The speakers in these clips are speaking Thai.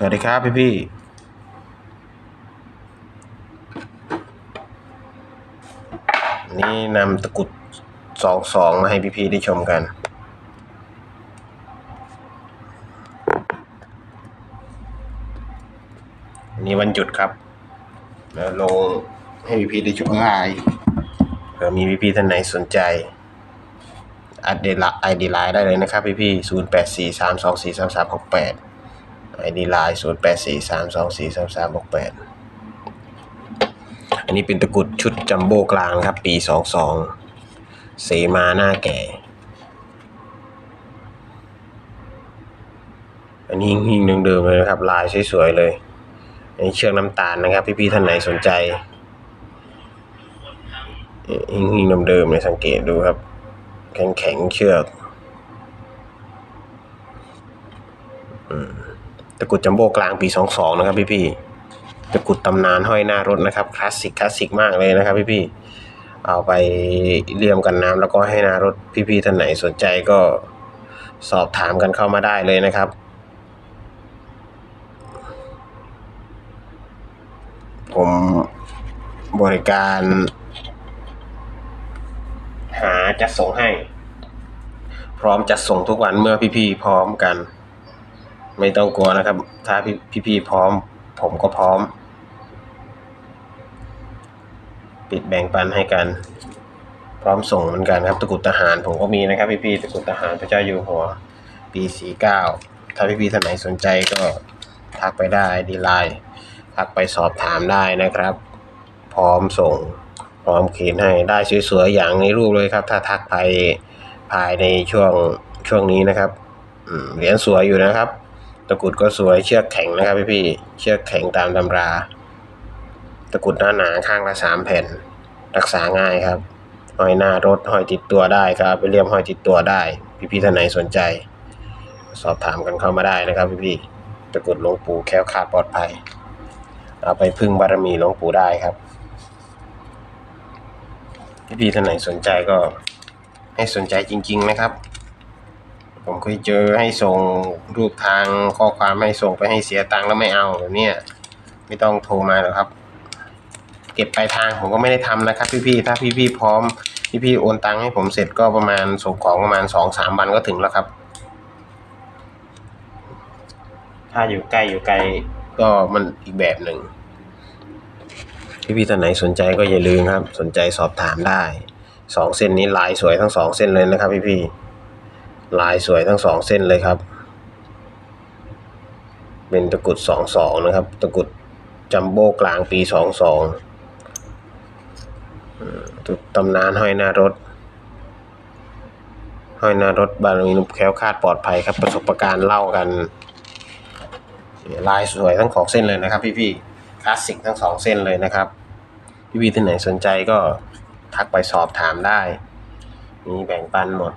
สวัสดีครับพี่พี่นี่นำตะกุดสองสองมาให้พี่พี่ได้ชมกันนนี้วันหยุดครับแล้วลงให้พี่พี่ได้ชมไลน์เผื่อมีพี่พี่ท่านไหนสนใจอัดเดลไอดีไลน์ได้เลยนะครับพี่พี่ศูนย์แปดสี่สามสองสี่สามสามหกแปด ไอดีไลน์ศูนย์แปดสี่สามสองสี่สามสามหกแปดอันนี้เป็นตะกรุดชุดจัมโบ้กลางครับ ปีสองสองเสมาหน้าแก่ อันนี้หิ้งเดิมๆเลยนะครับ ลายสวยๆเลย อันนี้เชือกน้ำตาลนะครับ พี่ๆท่านไหนสนใจหิ้งๆเดิมๆเลยสังเกตดูครับ แข็งๆเชือก ตะกรุดจัมโบ้กลางปี 22 นะครับพี่ๆตะกรุดตำนานห้อยหน้ารถนะครับคลาสสิกคลาสสิกมากเลยนะครับพี่ๆเอาไปเลี่ยมกันน้ำแล้วก็ให้หน้ารถพี่ๆท่านไหนสนใจก็สอบถามกันเข้ามาได้เลยนะครับ ผมบริการ หาจัดส่งให้ พร้อมจัดส่งทุกวันเมื่อพี่ๆพร้อมกัน ไม่ต้องกลัวนะครับ ถ้าพี่พี่ๆพร้อม ผมก็พร้อม ปิดแบ่งปันให้กัน พร้อมส่งเหมือนกันครับตะกุดทหาร ผมก็มีนะครับ พี่พี่ๆตะกุดทหารพระเจ้าอยู่หัว ปีสี่เก้าถ้าพี่พี่ๆท่านไหนสนใจก็ทักไปได้ดีไลน์ทักไปสอบถามได้นะครับ พร้อมส่ง พร้อมเขียนให้ได้สวยๆอย่างในรูปเลยครับ ถ้าทักไปภายในช่วงช่วงนี้นะครับเหรียญสวยอยู่นะครับ ตะกรุดก็สวยเชือกแข็งนะครับพี่พี่ๆเชือกแข็งตามตำรา ตะกรุดหน้าหนาข้างละสามแผ่น รักษาง่ายครับห้อยหน้ารถห้อยติดตัวได้ครับไปเลี่ยมห้อยติดตัวได้ พี่พี่ๆท่านไหนสนใจ สอบถามกันเข้ามาได้นะครับพี่พี่ๆตะกรุดหลวงปู่แค้วคาดปลอดภัย เอาไปพึ่งบารมีหลวงปู่ได้ครับ พี่พี่ๆท่านไหนสนใจก็ให้สนใจจริง ๆ นะครับ ผมเคยเจอให้ส่งรูปทางข้อความให้ส่งไปให้เสียตังค์แล้วไม่เอาแบบเนี้ยไม่ต้องโทรมาหรอกครับ เก็บปลายทางผมก็ไม่ได้ทำนะครับ พี่ๆถ้าพี่ๆพร้อมพี่ๆโอนตังค์ให้ผมเสร็จก็ประมาณส่งของประมาณสองสามวันก็ถึงแล้วครับ ถ้าอยู่ใกล้อยู่ไกลก็มันอีกแบบหนึ่งพี่ๆท่านไหนสนใจก็อย่าลืมครับ สนใจสอบถามได้สองเส้นนี้ลายสวยทั้งสองเส้นเลยนะครับ พี่ๆ ลายสวยทั้งสองเส้นเลยครับ เป็นตะกุดสองสองนะครับ ตะกุดจัมโบ้กลางปีสองสองตำนานห้อยหน้ารถ ห้อยหน้ารถบารมีนุแคล้วคาดปลอดภัยครับ ประสบการณ์เล่ากัน ลายสวยทั้งสองเส้นเลยนะครับ พี่ๆคลาสสิกทั้งสองเส้นเลยนะครับ พี่ๆท่านไหนสนใจก็ทักไปสอบถามได้ มีแบ่งปันหมด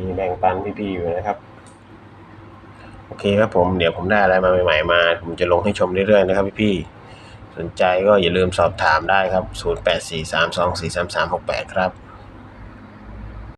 มีแบ่งปันพี่ๆอยู่นะครับ โอเคครับผมเดี๋ยวผมได้อะไรมาใหม่ๆมา ผมจะลงให้ชมเรื่อยๆนะครับพี่ๆสนใจก็อย่าลืมสอบถามได้ครับ 0843243368 ครับ